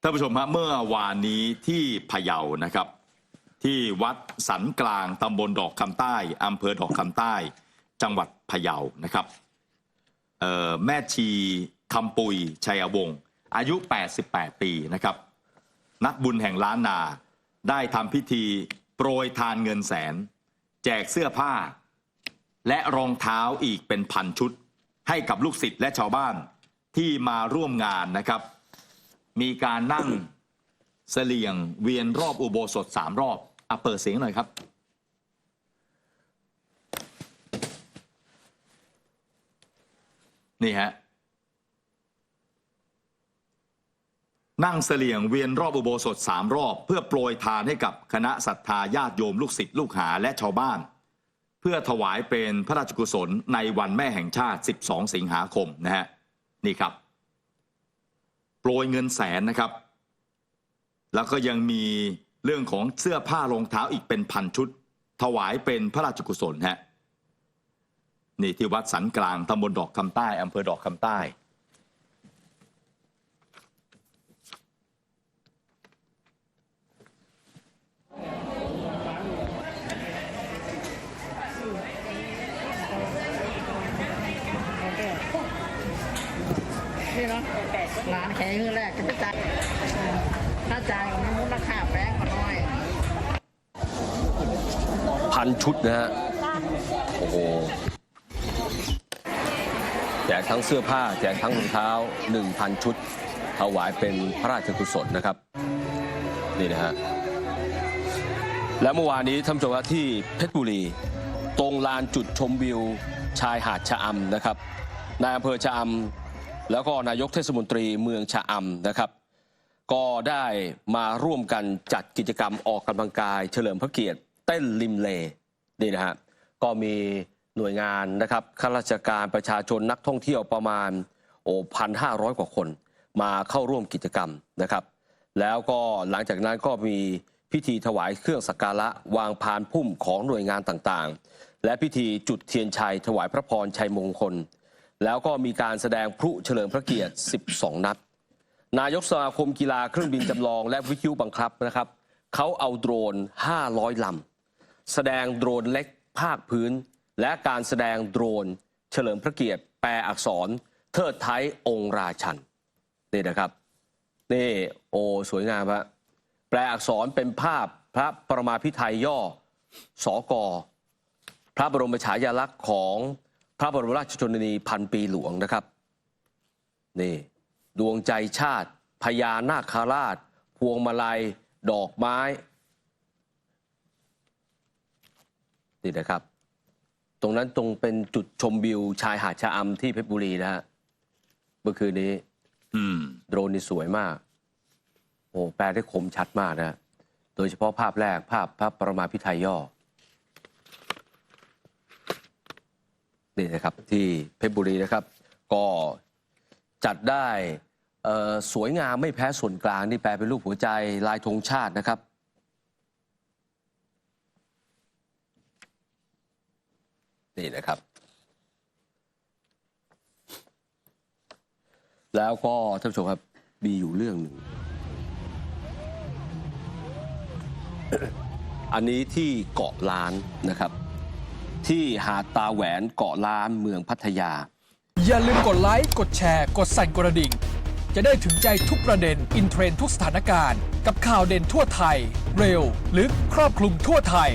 ท่านผู้ชมฮะเมื่อวานนี้ที่พะเยานะครับ ที่วัดสันกลางตำบลดอกคำใต้อำเภอดอกคำใต้ จังหวัดพะเยานะครับแม่ชีคำปุยชัยวงศ์อายุ 88 ปีนะครับ นักบุญแห่งล้านนาได้ทำพิธีโปรยทานเงินแสน แจกเสื้อผ้า และรองเท้าอีกเป็นพันชุด ให้กับลูกศิษย์และชาวบ้านที่มาร่วมงานนะครับ มีการนั่งเสลียงเวียนรอบอุโบสถสามรอบอะเปิดเสียงหน่อยครับ นี่ฮะนั่งเสลียงเวียนรอบอุโบสถสามรอบ เพื่อโปรยทานให้กับคณะศรัทธาญาติโยมลูกศิษย์ลูกหาและชาวบ้าน เพื่อถวายเป็นพระราชกุศลในวันแม่แห่งชาติ 12 สิงหาคมนะฮะนี่ครับ ปรยเงินแสนนะครับ แล้วก็ยังมีเรื่องของเสื้อผ้ารองเท้าอีกเป็นพันชุด ถวายเป็นพระราชกุศลฮะนี่ที่วัดสันกลางตำบลดอกคำใต้อำเภอดอกคำใต้ นี่เนาะร้านแข็งแรกจะไปจ่ายถ้าจ่ายก็ไม่มูลค่าแพงกว่าน้อย พันชุดนะฮะ โอ้โห แจกทั้งเสื้อผ้า แจกทั้งรองเท้า 1,000 ชุด ถวายเป็นพระราชกุศลนะครับ นี่นะฮะ และเมื่อวานนี้ท่านผู้ชมครับที่เพชรบุรี ตรงลานจุดชมวิวชายหาดชะอำนะครับนายอำเภอชะอำ แล้วก็นายกเทศมนตรีเมืองชะอำนะครับ ก็ได้มาร่วมกันจัดกิจกรรมออกกำลังกาย เฉลิมพระเกียรติเต้นริมเลนี่นะฮะก็มีหน่วยงานนะครับข้าราชการประชาชนนักท่องเที่ยวประมาณโอ้พันห้าร้อยกว่าคน มาเข้าร่วมกิจกรรมนะครับ แล้วก็หลังจากนั้นก็มีพิธีถวายเครื่องสักการะวางพานพุ่มของหน่วยงานต่างๆ และพิธีจุดเทียนชัยถวายพระพรชัยมงคล แล้วก็มีการแสดงพลุเฉลิมพระเกียรติ 12 นัด นายกสมาคมกีฬาเครื่องบินจำลองและวิทยุบังคับนะครับเขาเอาโดรน 500 ลำ แสดงโดรนเล็กภาคพื้น และการแสดงโดรน เฉลิมพระเกียรติ แปลอักษร เทิดไทยองค์ราชันนี่นะครับ นี่โอ้สวยงามฮะแปลอักษรเป็นภาพพระประมาพิไทยย่อสกพระบรมฉายาลักษณ์ของ พระบรมราชชนนีพันปีหลวงนะครับนี่ดวงใจชาติพญานาคราช พวงมาลัย ดอกไม้นี่นะครับ ตรงนั้นตรงเป็นจุดชมวิวชายหาดชะอำที่เพชรบุรีนะฮะเมื่อคืนนี้อืมโดรนนี่สวยมาก โอ้แปลได้คมชัดมากนะ โดยเฉพาะภาพแรกภาพพระประมาพิไทยย่อ นี่นะครับที่เพชรบุรีนะครับ ก็จัดได้สวยงามไม่แพ้ส่วนกลางนี่แปลเป็นรูปหัวใจลายธงชาตินะครับนี่นะครับ แล้วก็ท่านผู้ชมครับมีอยู่เรื่องหนึ่ง อันนี้ที่เกาะล้านนะครับ ที่หาดตาแหวนเกาะล้านเมืองพัทยา อย่าลืมกดไลค์ กดแชร์ กดสั่นกระดิ่ง จะได้ถึงใจทุกประเด็น อินเทรนด์ทุกสถานการณ์ กับข่าวเด่นทั่วไทย เร็ว ลึก ครอบคลุมทั่วไทย